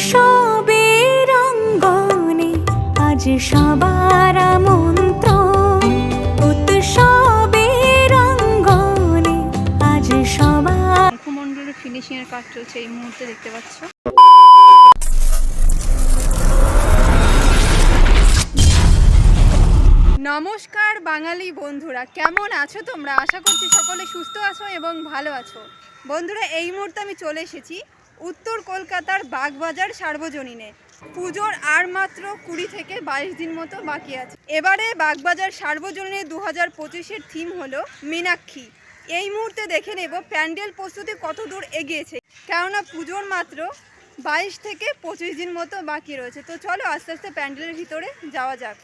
উৎসবের আজ সবার মন্ত্র উৎসবের অঙ্গনে আজ সবার মুখমণ্ডলের ফিনিশিং এর কাজ চলছে এই মুহূর্তে দেখতে পাচ্ছ। নমস্কার বাঙালি বন্ধুরা, কেমন আছো তোমরা? আশা করছি সকলে সুস্থ আছো এবং ভালো আছো। বন্ধুরা, এই মুহূর্তে আমি চলে এসেছি উত্তর কলকাতার বাগবাজার সার্বজনীনে। পুজোর আর মাত্র কুড়ি থেকে বাইশ দিন মতো বাকি আছে। এবারে বাগবাজার সার্বজনীনে দু হাজার পঁচিশের থিম হলো মীনাক্ষী। এই মুহূর্তে দেখে নেব প্যান্ডেল প্রস্তুতি কত দূর এগিয়েছে। কেননা পুজোর মাত্র বাইশ থেকে পঁচিশ দিন মতো বাকি রয়েছে। তো চলো আস্তে আস্তে প্যান্ডেলের ভিতরে যাওয়া যাক।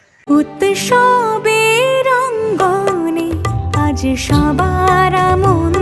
অঙ্গনে আজ সবার মন্ত্র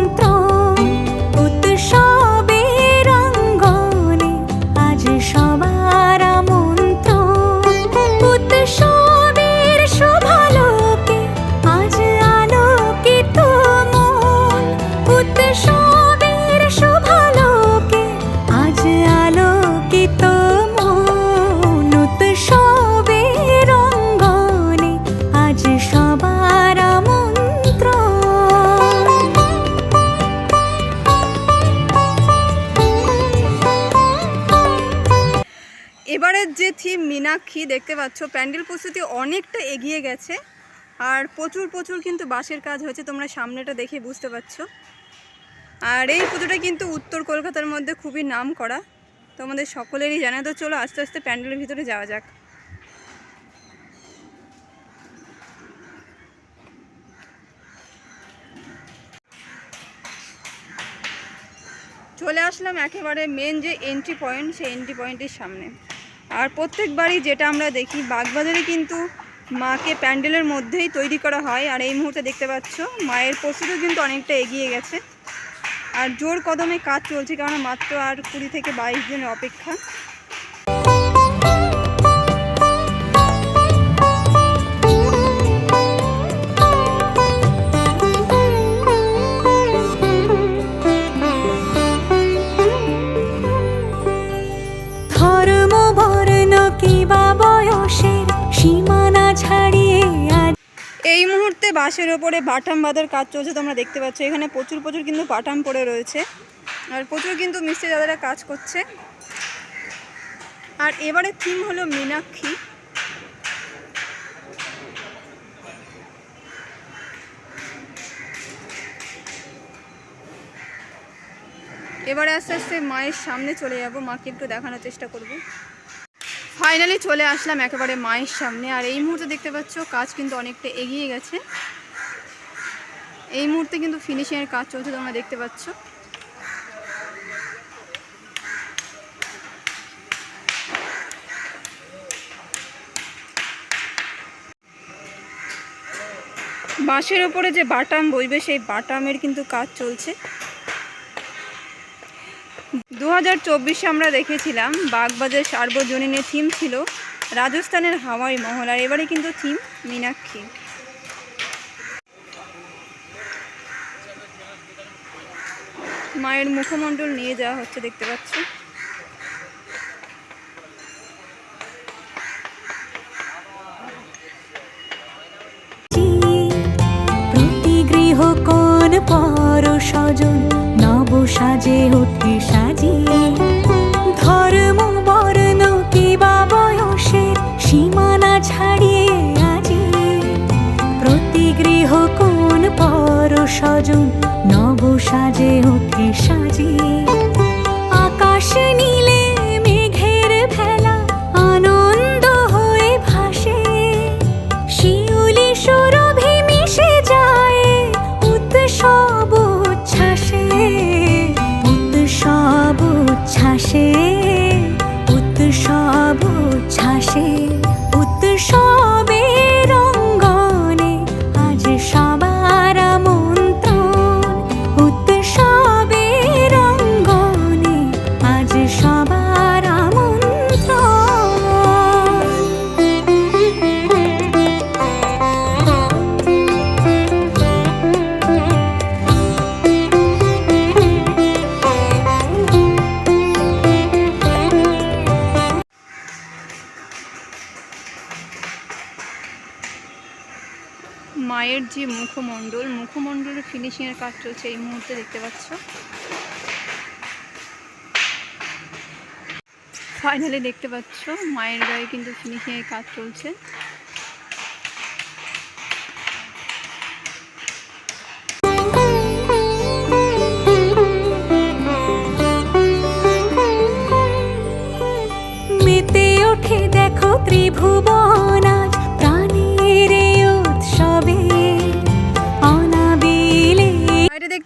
এবারের যে থিম মীনাক্ষী, দেখতে পাচ্ছ, প্যান্ডেল প্রস্তুতি অনেকটা এগিয়ে গেছে। আর প্রচুর প্রচুর কিন্তু বাঁশের কাজ হয়েছে, তোমরা সামনেটা দেখে বুঝতে পারছ। আর এই পুজোটা কিন্তু উত্তর কলকাতার মধ্যে খুবই নাম করা তোমাদের সকলেরই জানা, তো চলো আস্তে আস্তে প্যান্ডেলের ভিতরে যাওয়া যাক। চলে আসলাম একেবারে মেন যে এন্ট্রি পয়েন্ট সেই এন্ট্রি পয়েন্টের সামনে। আর প্রত্যেকবারই যেটা আমরা দেখি, বাগবাজারে কিন্তু মাকে প্যান্ডেলের মধ্যেই তৈরি করা হয়। আর এই মুহূর্তে দেখতে পাচ্ছ, মায়ের প্রস্তুতিও কিন্তু অনেকটা এগিয়ে গেছে। আর জোর কদমে কাজ চলছে কারণ মাত্র আর কুড়ি থেকে বাইশ দিনের অপেক্ষা। মুহূর্তে বাসের ওপরে বাটাম বাঁধার কাজ চলছে, তোমরা দেখতে পাচ্ছ। এখানে প্রচুর প্রচুর কিন্তু বাটাম পড়ে রয়েছে। আর প্রচুর কিন্তু মিস্ত্রি দাদারা কাজ করছে। আর এবারে থিম হলো মীনাক্ষী। এবারে আস্তে আস্তে মায়ের সামনে চলে যাব। মাকে একটু দেখানোর চেষ্টা করব। ফাইনালি চলে আসলাম একেবারে মায়ের সামনে। আর এই মুহূর্তে দেখতে পাচ্ছ, কাজ কিন্তু অনেকটা এগিয়ে গেছে। এই মুহূর্তে কিন্তু ফিনিশিংয়ের কাজ চলছে তোমরা দেখতে পাচ্ছ। বাঁশের ওপরে যে বাটাম বইবে, সেই বাটামের কিন্তু কাজ চলছে। হাজার চব্বিশে আমরা দেখেছিলাম, বাগবাজার সার্বজনীনের থিম ছিল রাজস্থানের হাওয়াই মহল, আর এবারে কিন্তু থিম মীনাক্ষী। মায়ের মুখমণ্ডল নিয়ে যাওয়া হচ্ছে দেখতে পাচ্ছ। প্রতি গৃহ কোন পর স্বজন নব সাজে ওঠে সাজে মায়ের যে মুখমণ্ডল, মুখমণ্ডলের ফিনিশিংয়ের কাজ চলছে এই মুহূর্তে দেখতে পাচ্ছ। ফাইনালি দেখতে পাচ্ছ, মায়ের গায়ে কিন্তু ফিনিশিংয়ের কাজ চলছে।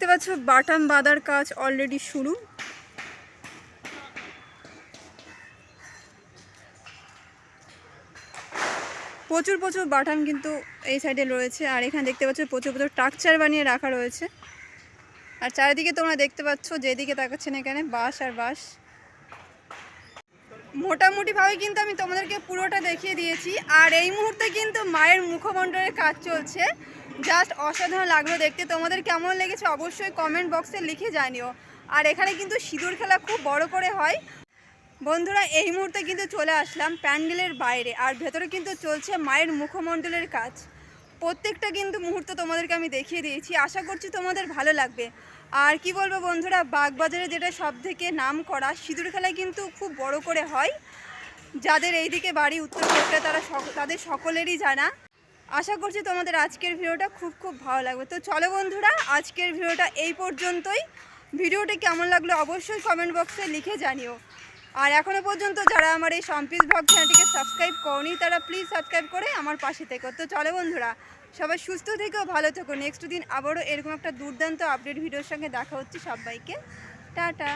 দেখতে পাচ্ছ, বাটাম বাদার কাজ অলরেডি শুরু। প্রচুর প্রচুর বাটাম কিন্তু এই সাইডে রয়েছে। আর এখানে দেখতে পাচ্ছ, প্রচুর প্রচুর টাকচার বানিয়ে রাখা রয়েছে। আর চারিদিকে তোমরা দেখতে পাচ্ছ, যেদিকে তাকাচ্ছেন এখানে, বাঁশ আর বাঁশ। মোটামুটিভাবে কিন্তু আমি তোমাদেরকে পুরোটা দেখিয়ে দিয়েছি। আর এই মুহূর্তে কিন্তু মায়ের মুখমণ্ডলের কাজ চলছে। জাস্ট অসাধারণ লাগল দেখতে। তোমাদের কেমন লেগেছে অবশ্যই কমেন্ট বক্সে লিখে জানিও। আর এখানে কিন্তু সিঁদুর খেলা খুব বড় করে হয়। বন্ধুরা, এই মুহূর্তে কিন্তু চলে আসলাম প্যান্ডেলের বাইরে। আর ভেতরে কিন্তু চলছে মায়ের মুখমণ্ডলের কাজ। প্রত্যেকটা কিন্তু মুহূর্ত তোমাদেরকে আমি দেখিয়ে দিয়েছি। আশা করছি তোমাদের ভালো লাগবে। আর কি বলব বন্ধুরা, বাগবাজারে যেটা সব থেকে নাম করা সিঁদুর খেলা কিন্তু খুব বড় করে হয়। যাদের এইদিকে বাড়ি উত্তর কলকাতা তারা তাদের সকলেরই জানা। আশা করছি তোমাদের আজকের ভিডিওটা খুব খুব ভালো লাগবে। তো চলো বন্ধুরা, আজকের ভিডিওটা এই পর্যন্তই। ভিডিওটি কেমন লাগল অবশ্যই কমেন্ট বক্সে লিখে জানিও। আর এখনও পর্যন্ত যারা আমার এই সম্পিস ব্লগ চ্যানেলটিকে সাবস্ক্রাইব করনি, তারা প্লিজ সাবস্ক্রাইব করে আমার পাশে থেকো। তো চলো বন্ধুরা সবাই সুস্থ থেকেও ভালো থেকো। নেক্সট দিন আবারও এরকম একটা দুর্দান্ত আপডেট ভিডিওর সঙ্গে দেখা হচ্ছে সবাইকে। টাটা।